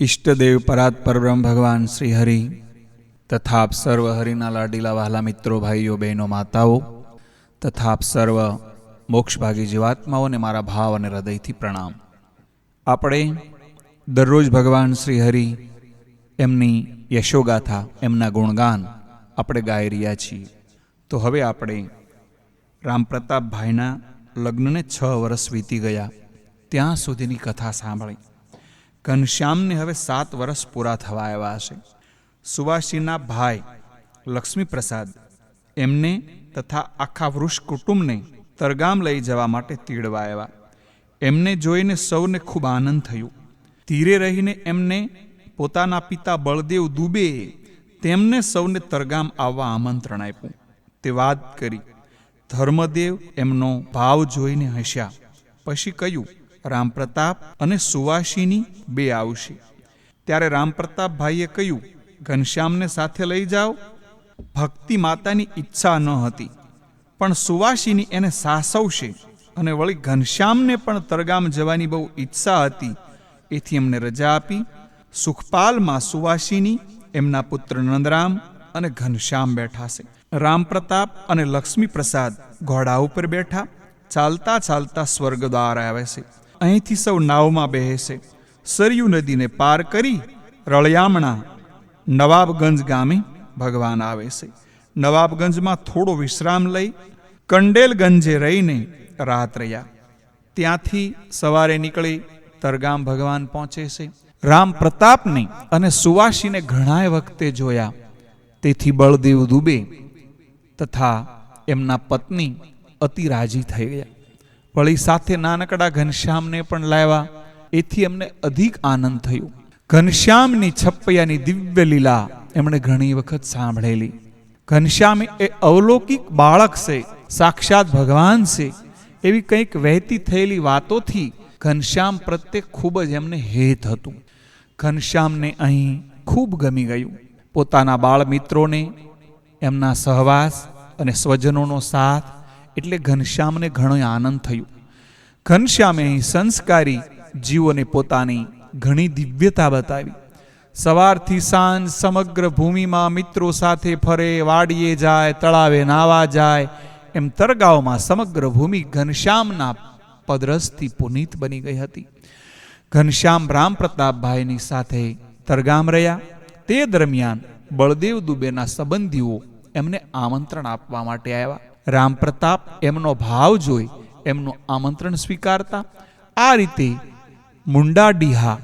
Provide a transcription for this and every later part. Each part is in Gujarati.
ઈષ્ટદેવ પરાત પરબ્રહ્મ ભગવાન શ્રી હરિ તથા આપ સર્વ હરિના લાડીલા વહાલા મિત્રો, ભાઈઓ, બહેનો, માતાઓ તથા આપ સર્વ મોક્ષભાગી જીવાત્માઓને મારા ભાવ અને હૃદયથી પ્રણામ. આપણે દરરોજ ભગવાન શ્રી હરિ એમની યશોગાથા, એમના ગુણગાન આપણે ગાઈ રહ્યા છીએ. તો હવે આપણે રામપ્રતાપભાઈના લગ્નને છ વર્ષ વીતી ગયા. ત્યાં સુધીની કથા સાંભળી. ઘનશ્યામને હવે સાત વર્ષ પૂરા થવા આવ્યા હશે. સુવાસીના ભાઈ લક્ષ્મીપ્રસાદ એમને તથા આખા વૃક્ષ કુટુંબને તરગામ લઈ જવા માટે તીડવા આવ્યા. એમને જોઈને સૌને ખૂબ આનંદ થયો. તીરે રહીને એમને પોતાના પિતા બળદેવ દુબે તેમને સૌને તરગામ આવવા આમંત્રણ આપ્યું. તે વાત કરી. ધર્મદેવ એમનો ભાવ જોઈને હસ્યા. પછી કહ્યું રામપ્રતાપ અને સુવાસિની બે આવશે. ત્યારે રામપ્રતાપભાઈએ કહ્યું, ઘનશ્યામને સાથે લઈ જાઓ. ભક્તિ માતાની ઈચ્છા ન હતી, પણ સુવાસિની એને સાસવશે અને વળી ઘનશ્યામને પણ તરગામ જવાની બહુ ઈચ્છા હતી. એથી એમને રજા આપી. સુખપાલમાં સુવાસિની, એમના પુત્ર નંદરામ અને ઘનશ્યામ બેઠા છે. રામપ્રતાપ અને લક્ષ્મીપ્રસાદ ઘોડા ઉપર બેઠા. ચાલતા ચાલતા સ્વર્ગદ્વાર આવે છે. અહીંથી સૌ નાવમાં બેસે. સરયુ નદીને પાર કરી રળિયામણા નવાબગંજ ગામે ભગવાન આવે છે. નવાબગંજમાં થોડો વિશ્રામ લઈ કંડેલગંજે રહીને રાત રહ્યા. ત્યાંથી સવારે નીકળી તરગામ ભગવાન પહોંચે છે. રામ પ્રતાપને અને સુવાસીને ઘણાય વખતે જોયા. તેથી બળદેવ દુબે તથા એમના પત્ની અતિ રાજી થઈ ગયા. વળી સાથે નાનકડા ઘનશ્યામને પણ લાવ્યા. એથી એમને અધિક આનંદ થયો. ઘનશ્યામની છપ્પૈયાની દિવ્ય લીલા એમણે ઘણી વખત સાંભળેલી. ઘનશ્યામ એ અવલૌકિક બાળક છે, સાક્ષાત ભગવાન છે. એવી કંઈક વહેતી થયેલી વાતોથી ઘનશ્યામ પ્રત્યે ખૂબ જ એમને હેત હતું. ઘનશ્યામને અહીં ખૂબ ગમી ગયું. પોતાના બાળ મિત્રોને એમના સહવાસ અને સ્વજનોનો સાથ એટલે ઘનશ્યામને ઘણો આનંદ થયો. ઘનશ્યામે સંસ્કારી જીવોને પોતાની ઘણી દિવ્યતા બતાવી. સવારથી સાંજ સમગ્ર ભૂમિમાં મિત્રો સાથે ફરે, વાડીએ જાય, તળાવે નાવા જાય, એમ તરગાવમાં સમગ્ર ભૂમિ ઘનશ્યામના પદરસથી પુનીત બની ગઈ હતી. ઘનશ્યામ રામ પ્રતાપભાઈની સાથે તરગામ રહ્યા. તે દરમિયાન બળદેવ દુબેના સંબંધીઓ એમને આમંત્રણ આપવા માટે આવ્યા. રામ પ્રતાપ એમનો ભાવ જોઈ, એમનું આમંત્રણ સ્વીકારતા, આ રીતે મુંડાડીહા,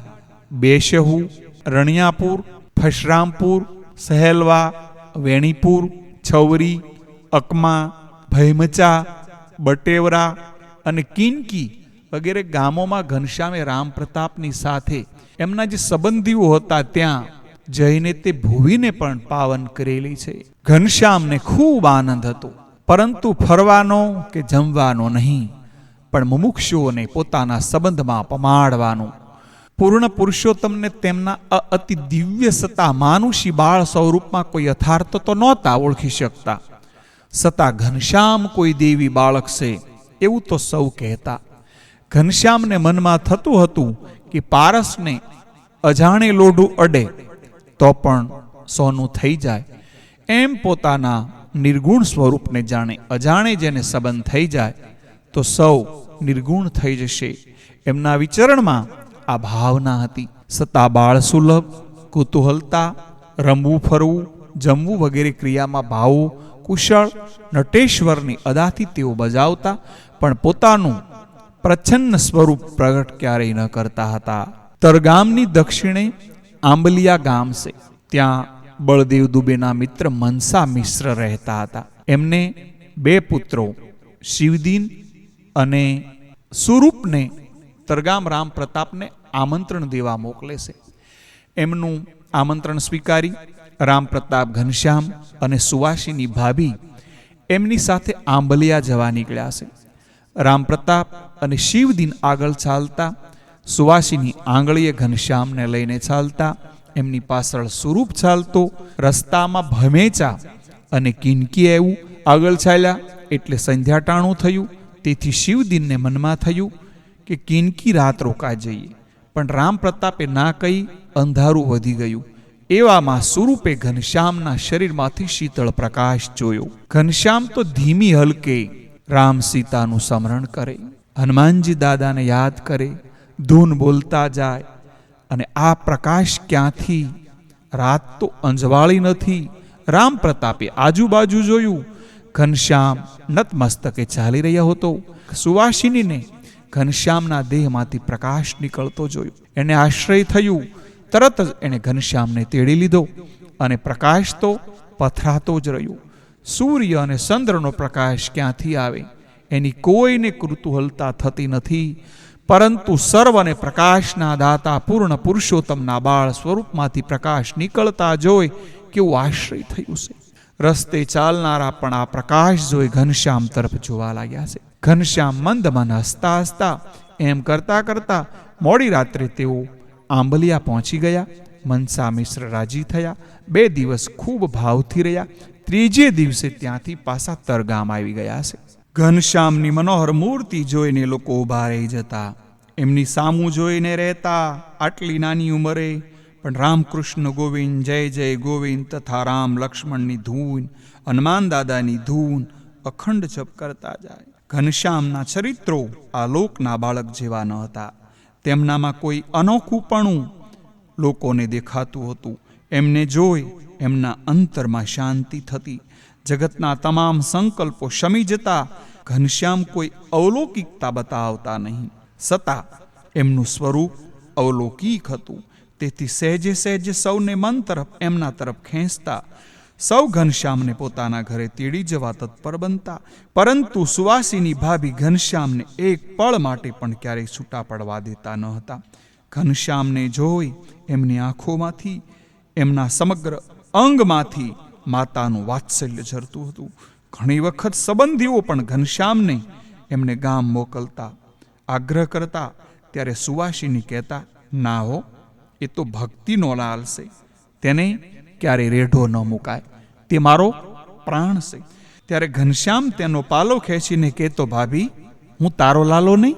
બેશહુ, રણિયાપુર, ફશરામપુર, સહેલવા, વેણીપુર છવરી અકમા, ભયમચા, બટેવરા અને કિનકી વગેરે ગામોમાં ઘનશ્યામે રામપ્રતાપની સાથે એમના જે સંબંધીઓ હતા ત્યાં જઈને તે ભૂવીને પણ પાવન કરેલી છે. ઘનશ્યામને ખૂબ આનંદ હતો. પરંતુ ફરવાનો કે જમવાનો નહીં, પણ મુમુક્ષુઓને પોતાના સંબંધમાં પમાડવાનું. પૂર્ણ પુરુષોત્તમને તેમના અતિ દિવ્ય સત્તા માનુષી બાળ સ્વરૂપમાં કોઈ યથાર્થ તો નહોતા ઓળખી શકતા. સતા ઘનશ્યામ કોઈ દેવી બાળક છે, એવું તો સૌ કહેતા. ઘનશ્યામને મનમાં થતું હતું કે પારસને અજાણે લોઢું અડે, તો પણ સોનું થઈ જાય. એમ પોતાના નિર્ગુણ સ્વરૂપને જાણે અજાણે જેને સંબંધ થઈ જાય, તો સૌ નિર્ગુણ થઈ જશે. એમના વિચરણમાં આ ભાવના હતી. સતા બાળ સુલભ, કુતૂહલતા, રમવું ફરવું, જમવું વગેરે ક્રિયામાં ભાવો, કુશળ, નટેશ્વરની અદાથી તેઓ બજાવતા, પણ પોતાનું પ્રચ્છન્ન સ્વરૂપ પ્રગટ ક્યારેય ન કરતા હતા. તરગામની દક્ષિણે આંબલિયા ગામ છે. ત્યાં બળદેવ દુબેના મિત્ર મનસા મિશ્ર રહેતા હતા. એમને બે પુત્રો, શિવદીન અને સુરૂપને તરગામ રામ પ્રતાપને આમંત્રણ દેવા મોકલે છે. એમનું આમંત્રણ સ્વીકારી રામ પ્રતાપ ઘનશ્યામ અને સુવાસીની ભાભી એમની સાથે આંબલિયા જવા નીકળ્યા છે. રામ પ્રતાપ અને શિવદીન આગળ ચાલતા, સુવાસીની આંગળીએ ઘનશ્યામને લઈને ચાલતા એમની પાછળ સ્વરૂપ ચાલતો રસ્તામાં ભમેચા અને કિનકી આવ્યું આગળ ચાલ્યા એટલે સંધ્યાટાણું થયું. તેથી શિવદીનને મનમાં થયું કે કિનકી રાત રોકા જઈએ. પણ રામ પ્રતાપે ના કહી અંધારું વધી ગયું. એવામાં સ્વરૂપે ઘનશ્યામના શરીરમાંથી શીતળ પ્રકાશ જોયો. ઘનશ્યામ તો ધીમી હલકે રામ સીતાનું સ્મરણ કરે. હનુમાનજી દાદાને યાદ કરે. ધૂન બોલતા જાય. અને આ પ્રકાશ ક્યાંથી? રાત તો અંજવાળી નથી. રામ પ્રતાપે આજુબાજુ જોયું. ઘનશ્યામ નતમસ્તકે ચાલી રહ્યો હતો. સુવાસિનીને ઘનશ્યામના દેહમાંથી પ્રકાશ નીકળતો જોયો. એને આશ્રય થયું. તરત જ એણે ઘનશ્યામને તેડી લીધો અને પ્રકાશ તો પથરાતો જ રહ્યો. સૂર્ય અને ચંદ્રનો પ્રકાશ ક્યાંથી આવે? એની કોઈને કુતૂહલતા થતી નથી. પરંતુ સર્વ અને પ્રકાશના દાતા પૂર્ણ પુરુષોત્તમના બાળ સ્વરૂપમાંથી પ્રકાશ નીકળતા જોઈ કેવું આશ્રય થયું છે. રસ્તે ચાલનારા પણ આ પ્રકાશ જોઈ ઘનશ્યામ તરફ જોવા લાગ્યા છે. ઘનશ્યામ મંદ મન હસતા હસતા એમ કરતા કરતા મોડી રાત્રે તેઓ આંબલિયા પહોંચી ગયા. મનસા મિશ્ર રાજી થયા. બે દિવસ ખૂબ ભાવથી રહ્યા. ત્રીજે દિવસે ત્યાંથી પાછા તરગામ આવી ગયા છે. ઘનશ્યામની મનોહર મૂર્તિ જોઈને લોકો ઊભા રહી જતા. એમની સામું જોઈને રહેતા, આટલી નાની ઉંમરે. પણ રામકૃષ્ણ ગોવિંદ, જય જય ગોવિંદ તથા રામ લક્ષ્મણની ધૂન, હનુમાન દાદાની ધૂન અખંડ જપ કરતા જાય. ઘનશ્યામના ચરિત્રો આ લોકના બાળક જેવા ન હતા. તેમનામાં કોઈ અનોખુંપણું લોકોને દેખાતું હતું. એમને જોઈ એમના અંતરમાં શાંતિ થતી. જગતના તમામ સંકલ્પો શમી જતા ઘનશ્યામ કોઈ અવલૌકિકતા બતાવતા નહીં. સતા એમનું સ્વરૂપ અવલૌકિક હતું. તેથી સહેજે સહેજે સૌને મન તરફ એમના તરફ ખેંચતા સૌ ઘનશ્યામને પોતાના ઘરે તેડી જવા તત્પર બનતા. પરંતુ સુવાસીની ભાભી ઘનશ્યામને એક પળ માટે પણ ક્યારેય છૂટા પડવા દેતા ન હતા. ઘનશ્યામને જોઈ એમની આંખોમાંથી, એમના સમગ્ર અંગમાંથી માતાનું વાત્સલ્ય ઝરતું હતું. ઘણી વખત સંબંધીઓ પણ ઘનશ્યામને એમને ગામ મોકલતા, આગ્રહ કરતા, ત્યારે સુવાસીની કહેતા, ના હો, એ તો ભક્તિનો લાલ છે. તેને ક્યારે રેઢો ન મુકાય. તે મારો પ્રાણ છે. ત્યારે ઘનશ્યામ તેનો પાલો ખેંચીને કહેતો, ભાભી, હું તારો લાલો નહીં.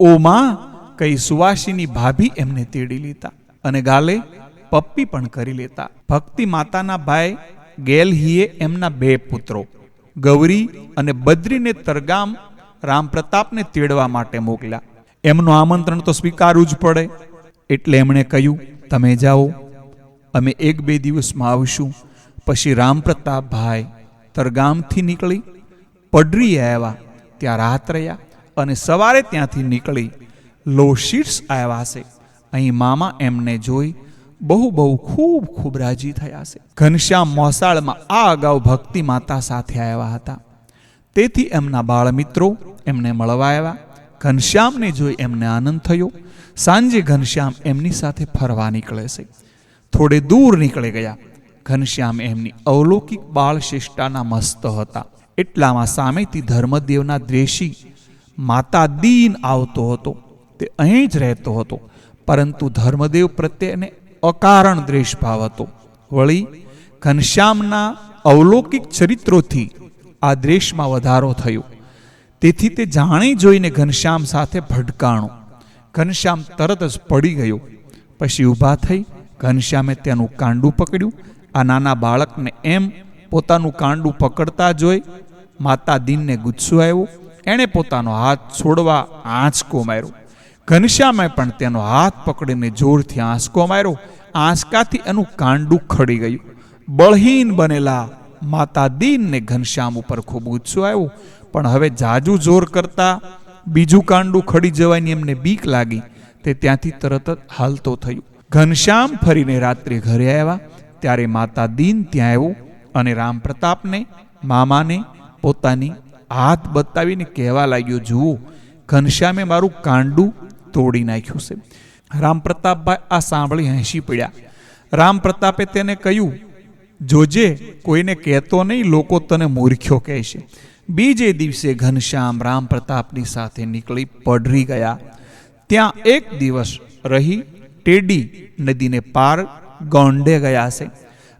ઓ માં કઈ સુવાસીની ભાભી એમને તેડી લીધા અને ગાલે પપ્પી પણ કરી લેતા. ભક્તિ માતાના ભાઈ ગેલહીએ એમના બે પુત્રો, ગૌરી અને બદ્રીને તરગામ રામપ્રતાપને તેડવા માટે મોકલ્યા. એમનું આમંત્રણ તો સ્વીકારવું જ પડે. એટલે એમણે કહ્યું, તમે જાઓ, અમે એક બે દિવસમાં આવશું. પછી રામપ્રતાપ ભાઈ તરગામથી નીકળી, પડરી આવ્યા, ત્યાં રાત રહ્યા અને સવારે ત્યાંથી નીકળી લોશીટ્સ આવ્યા છે અહીં મામા એમને જોઈ બહુ બહુ ખૂબ ખૂબ રાજી થયા છે. ઘનશ્યામ મોસાળમાં આ અગાઉ ભક્તિ માતા સાથે આવ્યા હતા. તેથી એમના બાળમિત્રો એમને મળવા આવ્યા. ઘનશ્યામને જોઈ એમને આનંદ થયો. સાંજે ઘનશ્યામ એમની સાથે ફરવા નીકળે છે. થોડે દૂર નીકળી ગયા. ઘનશ્યામ એમની અવલૌકિક બાળ શિષ્ટાના મસ્ત હતા. એટલામાં સામેથી ધર્મદેવના દ્વેષી માતા દીન આવતો હતો. તે અહીં જ રહેતો હતો. પરંતુ ધર્મદેવ પ્રત્યેને અકારણ દ્વેષભાવ હતો વળી, ઘનશ્યામના અવલૌકિક ચરિત્રોથી આ દ્વેષમાં વધારો થયો. તેથી તે જાણી જોઈને ઘનશ્યામ સાથે ભટકાણો ઘનશ્યામ તરત જ પડી ગયો. પછી ઊભા થઈ ઘનશ્યામે તેનું કાંડું પકડ્યું. આ નાના બાળકને એમ પોતાનું કાંડું પકડતા જોઈ માતા દીનને ગુસ્સો આવ્યો. એણે પોતાનો હાથ છોડવા આંચકો માર્યો. ઘનશ્યામે પણ તેનો હાથ પકડીને જોરથી આંસકો માર્યો. આંસકાથી એનું કાંડું ખડી ગયું. બળહીન બનેલા માતા દીનને ઘનશ્યામ ઉપર ખૂબ ગુસ્સો આવ્યો. પણ હવે જાજુ જોર કરતા બીજું કાંડું ખડી જવાની એમને બીક લાગી. તે ત્યાંથી તરત જ હાલતો થયું. ઘનશ્યામ ફરીને રાત્રે ઘરે આવ્યા. ત્યારે માતા દીન ત્યાં આવ્યો અને રામ પ્રતાપને મામાને પોતાની હાથ બતાવીને કહેવા લાગ્યો, જુઓ, ઘનશ્યામે મારું કાંડું તોડી નાખ્યું છે. રામ પ્રતાપભાઈ આ સાંભળી હસી પડ્યા. રામ પ્રતાપે તેને કહ્યું, જોજે, કોઈને કહેતો નહીં, લોકો તને મૂર્ખ્યો કહેશે બીજે દિવસે ઘનશ્યામ રામ પ્રતાપની સાથે નીકળી પડરી ગયા. ત્યાં એક દિવસ રહી ટેડી નદીને પાર ગોંડે ગયા છે.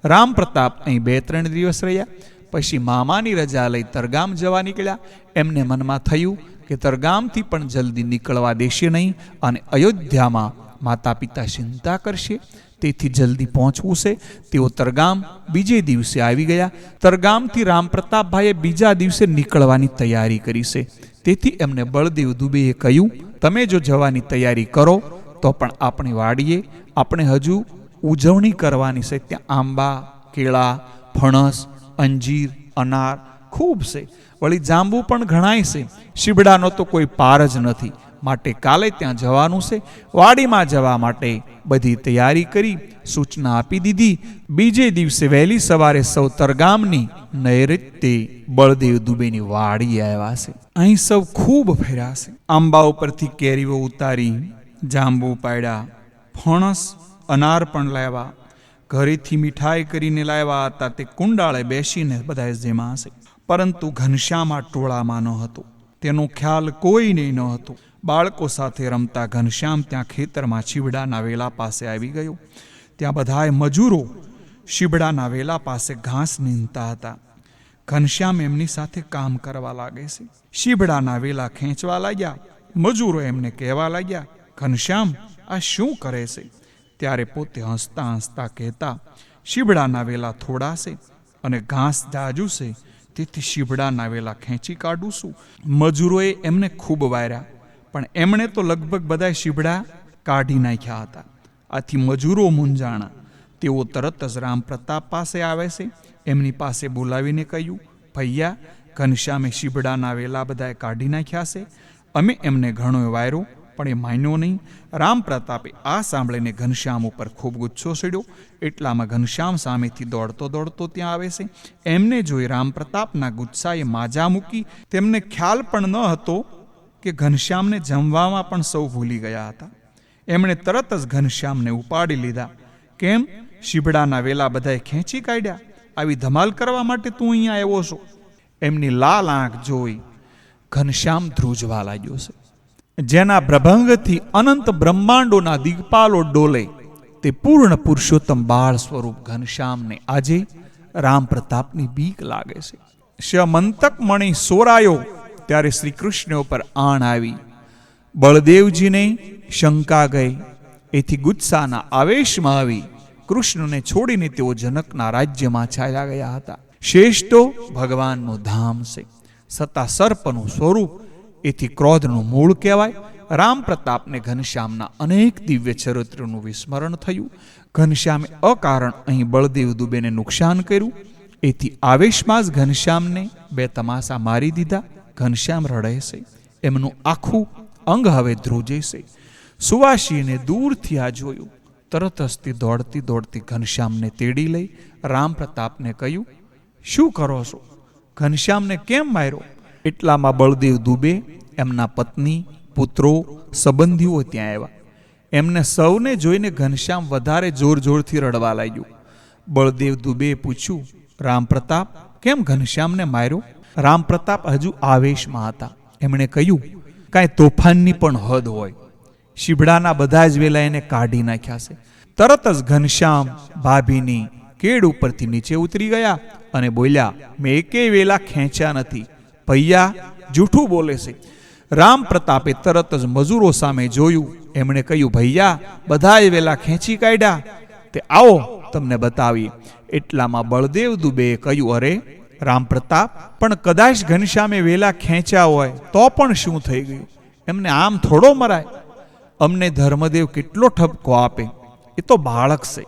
રામ પ્રતાપ અહીં બે, ત્રણ દિવસ રહ્યા. પછી મામાની રજા લઈ તરગામ જવા નીકળ્યા. એમને મનમાં થયું કે તરગામથી પણ જલ્દી નીકળવા દેશે નહીં અને અયોધ્યામાં માતા પિતા ચિંતા કરશે. તેથી જલ્દી પહોંચવું છે. તેઓ તરગામ બીજે દિવસે આવી ગયા. તરગામથી રામ પ્રતાપભાઈએ બીજા દિવસે નીકળવાની તૈયારી કરી છે. તેથી એમને બળદેવ દુબેએ કહ્યું, તમે જો જવાની તૈયારી કરો, તો પણ આપણી વાડીએ. આપણે હજુ ઉજવણી કરવાની છે. ત્યાં આંબા, કેળા, ફણસ, અંજીર, અનાર ખૂબ છે. વળી જાંબુ પણ ઘણાય છે. શીબડાનો તો કોઈ પાર જ નથી. માટે કાલે ત્યાં જવાનું છે. વાડીમાં જવા માટે બધી તૈયારી કરી, સૂચના આપી દીધી. બીજે દિવસે વહેલી સવારે સૌ તરગામની નૈઋત્ય બળદેવ દુબેની વાડી આવ્યા છે. અહીં સૌ ખૂબ ફેર્યા છે. આંબા ઉપરથી કેરીઓ ઉતારી, જાંબુ પાડ્યા, ફણસ, અનાર પણ લાવ્યા. ઘરેથી મીઠાઈ કરીને લાવ્યા હતા. તે કુંડાળે બેસીને બધા જેમાં હશે પરંતુ ઘનશ્યામ આ ટોળામાં ન હતો. તેનો ખ્યાલ કોઈને ન હતો. બાળકો સાથે રમતા ઘનશ્યામ ત્યાં ખેતરમાં છીબડાના વેલા પાસે આવી ગયો. ત્યાં બધાએ મજૂરો શીબડાના વેલા પાસે ઘાસ નીંદતા હતા. ઘનશ્યામ એમની સાથે કામ કરવા લાગે છે. શીબડાના વેલા ખેંચવા લાગ્યા. મજૂરો એમને કહેવા લાગ્યા, ઘનશ્યામ, આ શું કરે છે? ત્યારે પોતે હસતા હસતા કહેતા શીબડાના વેલા થોડા છે અને ઘાસ જાજુ છે. તેથી શીભડા નાવેલા ખેંચી કાઢું છું. મજૂરોએ એમને ખૂબ વાર્યા, પણ એમણે તો લગભગ બધા શીભડા કાઢી નાખ્યા હતા. આથી મજૂરો મૂંઝાણા. તેઓ તરત જ રામ પ્રતાપ પાસે આવે છે. એમની પાસે બોલાવીને કહ્યું, ભૈયા, ઘનશ્યામે શીભડાના વેલા બધાએ કાઢી નાખ્યા છે. અમે એમને ઘણો વાયરો પણ એ માન્યો નહીં. રામ પ્રતાપે આ સાંભળીને ઘનશ્યામ ઉપર ખૂબ ગુસ્સો ચડ્યો. એટલામાં ઘનશ્યામ સામેથી દોડતો દોડતો ત્યાં આવે છે. એમને જોઈ રામ પ્રતાપના ગુસ્સાએ માજા મૂકી. તેમને ખ્યાલ પણ ન હતો કે ઘનશ્યામને જમવામાં પણ સૌ ભૂલી ગયા હતા. એમણે તરત જ ઘનશ્યામને ઉપાડી લીધા. કેમ? શિબડાના વેલા બધાએ ખેંચી કાઢ્યા? આવી ધમાલ કરવા માટે તું અહીંયા આવ્યો છો? એમની લાલ આંખ જોઈ ઘનશ્યામ ધ્રુજવા લાગ્યો છે. જેના પ્રભંગથી અનંત બ્રહ્માંડોના દિગ્પાલો ડોલે, તે પૂર્ણ પુરુષોત્તમ બાળ સ્વરૂપ ઘનશ્યામને આજે રામ પ્રતાપની બીક લાગે છે. શમંતક મણી સોરાયો ત્યારે શ્રી કૃષ્ણ ઉપર આણ આવી. બળદેવજીને શંકા ગઈ. એથી ગુસ્સાના આવેશમાં આવી. કૃષ્ણને છોડીને તેઓ જનકના રાજ્યમાં છાયા ગયા હતા. શેષ તો ભગવાનનું ધામ છે. સતા સર્પનું સ્વરૂપ એથી ક્રોધનું મૂળ કહેવાય. રામ પ્રતાપને ઘનશ્યામના અનેક દિવ્ય ચરિત્રનું વિસ્મરણ થયું. ઘનશ્યામે અકારણ અહીં બળદેવ દુબેને નુકસાન કર્યું. એથી આવેશમાં જ ઘનશ્યામને બે તમાસા મારી દીધા. ઘનશ્યામ રડે છે. એમનું આખું અંગ હવે ધ્રુજે છે. સુવાસીને દૂરથી આ જોયું. તરત જ દોડતી દોડતી ઘનશ્યામને તેડી લઈ રામ પ્રતાપને કહ્યું, શું કરો છો? ઘનશ્યામને કેમ માર્યો? એટલામાં બળદેવ દુબે, એમના પત્ની, પુત્રો, સંબંધીઓ ત્યાં આવ્યા. એમને સૌને જોઈને ઘનશ્યામ વધારે જોર જોરથી રડવા લાગ્યું. બળદેવ દુબેએ પૂછ્યું, રામ પ્રતાપ, કેમ ઘનશ્યામને માર્યો? રામ પ્રતાપ હજુ આવેશમાં હતા. એમણે કહ્યું, કાંઈ તોફાનની પણ હદ હોય. શીબડાના બધા જ વેલા એને કાઢી નાખ્યા છે. તરત જ ઘનશ્યામ ભાભીની કેડ ઉપરથી નીચે ઉતરી ગયા અને બોલ્યા, મેં એકેય વેલા ખેંચ્યા નથી. ભૈયા જૂઠું બોલે છે. રામ પ્રતાપે તરત જ મજૂરો સામે જોયું. એમણે કહ્યું, ભૈયા, બધાએ વેલા ખેંચી કાઢ્યા. તે આવો, તમને બતાવી. એટલામાં બળદેવ દુબેએ કહ્યું, અરે, રામ પ્રતાપ, પણ કદાચ ઘનશ્યામે વેલા ખેંચ્યા હોય, તો પણ શું થઈ ગયું? એમને આમ થોડો મરાય. અમને ધર્મદેવ કેટલો ઠપકો આપે. એ તો બાળક છે.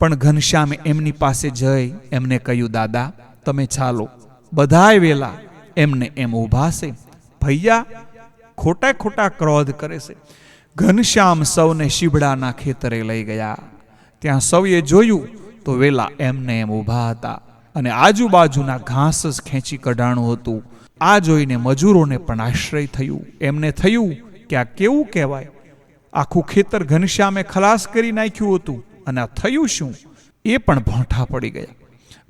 પણ ઘનશ્યામે એમની પાસે જઈ એમને કહ્યું, દાદા, તમે ચાલો. બધાય વેલા એમને એમ ઊભા છે. ભૈયા, ખોટા ખોટા ક્રોધ કરે છે. ઘનશ્યામ સૌને શીબડાના ખેતરે લઈ ગયા. ત્યાં સૌએ જોયું તો વેલા એમને એમ ઊભા હતા. અને આજુબાજુના ઘાસ જ ખેંચી કઢાણું હતું. આ જોઈને મજૂરોને પણ આશ્રય થયું. એમને થયું કે આ કેવું કહેવાય? આખું ખેતર ઘનશ્યામે ખલાસ કરી નાખ્યું હતું. અને આ થયું શું? એ પણ ભોંઠા પડી ગયા.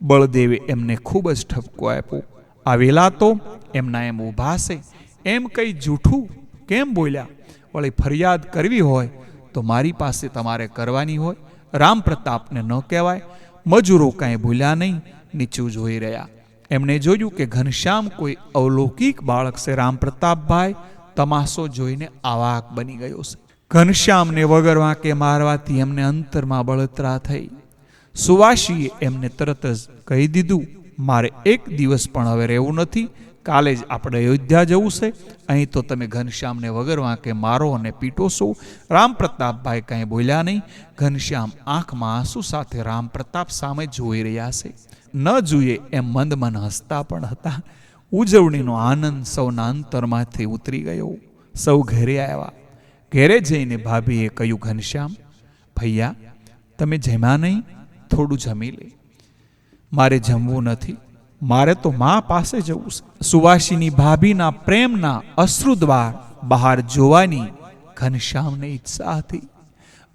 બળદેવે એમને ખૂબ જ ઠપકો આપ્યો. આ વેલા તો એમના એમ ઊભા છે. એમ કંઈ જૂઠું કેમ બોલ્યા? વળી ફરિયાદ કરવી હોય તો મારી પાસે તમારે કરવાની હોય. રામ પ્રતાપને ન કહેવાય. મજૂરો કાંઈ ભૂલ્યા નહીં, નીચું જોઈ રહ્યા. એમણે જોયું કે ઘનશ્યામ કોઈ અવલૌકિક બાળક છે રામ પ્રતાપભાઈ. તમાશો જોઈને આવાક બની ગયો છે. ઘનશ્યામને વગર વાંકે મારવાથી એમને અંતરમાં બળતરા થઈ. સુવાસીએ એમને તરત જ કહી દીધું મારે એક દિવસ પણ હવે રહેવું નથી. કાલે જ આપણે અયોધ્યા જવું છે. અહીં તો તમે ઘનશ્યામને વગર વાંકે મારો અને પીટો છો. રામ પ્રતાપભાઈ કાંઈ બોલ્યા નહીં. ઘનશ્યામ આંખમાં આંસુ સાથે રામ પ્રતાપ સામે જોઈ રહ્યા છે. ન જોઈએ એમ મંદ મન હસતા પણ હતા. ઉજવણીનો આનંદ સૌના અંતરમાંથી ઉતરી ગયો. સૌ ઘેરે આવ્યા. ઘેરે જઈને ભાભીએ કહ્યું, ઘનશ્યામ, ભૈયા, તમે જમ્યા નહીં? થોડું જમી લે. મારે જમવું નથી. મારે તો મા પાસે જવું છે. સુવાસીની ભાભીના પ્રેમના અશ્રુ દ્વાર બહાર જોવાની ઘનશ્યામને ઈચ્છા હતી.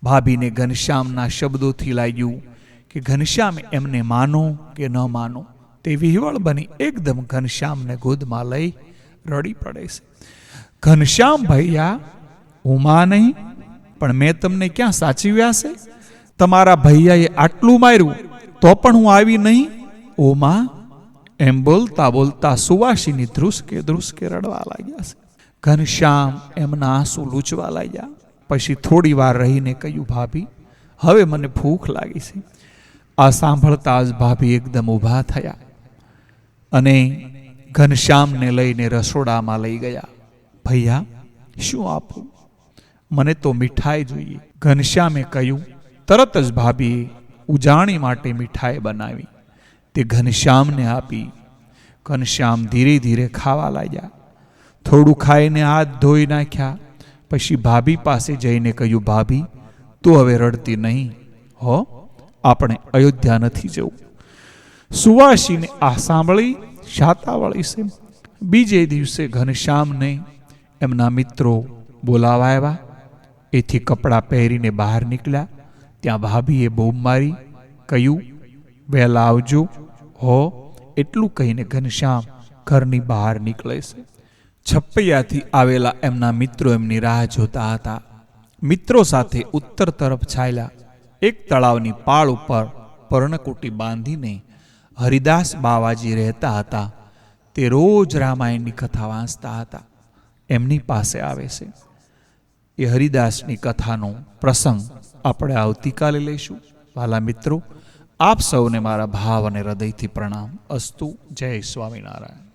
ભાભીને ઘનશ્યામના શબ્દોથી લાગ્યું કે ઘનશ્યામ એમને માનો કે ન માનો, તે વિહવળ બની એકદમ ઘનશ્યામને ગોદમાં લઈ રડી પડે છે. ઘનશ્યામ, ભૈયા, હું માં નહીં, પણ મેં તમને ક્યાં સાચવ્યા છે? તમારા ભૈયાએ આટલું માર્યું તો પણ હું આવી નહીં? ઓ એમ બોલતા બોલતા સુવાસીની ધ્રુસકે ધ્રુસકે રડવા લાગ્યા છે. ઘનશ્યામ એમના આંસુ લૂચવા લાગ્યા. પછી થોડી વાર રહીને કહ્યું, ભાભી, હવે મને ભૂખ લાગી છે. આ સાંભળતા જ ભાભી એકદમ ઊભા થયા અને ઘનશ્યામને લઈને રસોડામાં લઈ ગયા. ભૈયા, શું આપું? મને તો મીઠાઈ જોઈએ. ઘનશ્યામે કહ્યું, તરત જ ભાભીએ ઉજાણી માટે મીઠાઈ બનાવી. તે ઘનશ્યામને આપી. ઘનશ્યામ ધીરે ધીરે ખાવા લાગ્યા. થોડું ખાઈને હાથ ધોઈ નાખ્યા. પછી ભાભી પાસે જઈને કહ્યું, ભાભી, તું હવે રડતી નહીં. હો, આપણે અયોધ્યા નથી જવું. સુવાસીને આ સાંભળી શાતા વળી છે બીજે દિવસે ઘનશ્યામને એમના મિત્રો બોલાવા આવ્યા. એથી કપડાં પહેરીને બહાર નીકળ્યા. ત્યાં ભાભીએ બૂમ મારી, કહ્યું, વહેલા આવજો. હો? એટલું કહીને ઘનશ્યામ ઘરની બહાર નીકળે છે. છપૈયાથી આવેલા એમના મિત્રો એમની રાહ જોતા હતા. મિત્રો સાથે ઉત્તર તરફ છાયલા. એક તળાવની પાળ ઉપર પર્ણકુટી બાંધીને હરિદાસ બાવાજી રહેતા હતા. તે રોજ રામાયણની કથા વાંચતા હતા. એમની પાસે આવે છે. એ હરિદાસની કથાનો પ્રસંગ આપણે આવતીકાલે લઈશું. વાલા મિત્રો, આપ સૌને મારા ભાવ અને હૃદયથી પ્રણામ. અસ્તુ, જય સ્વામિનારાયણ.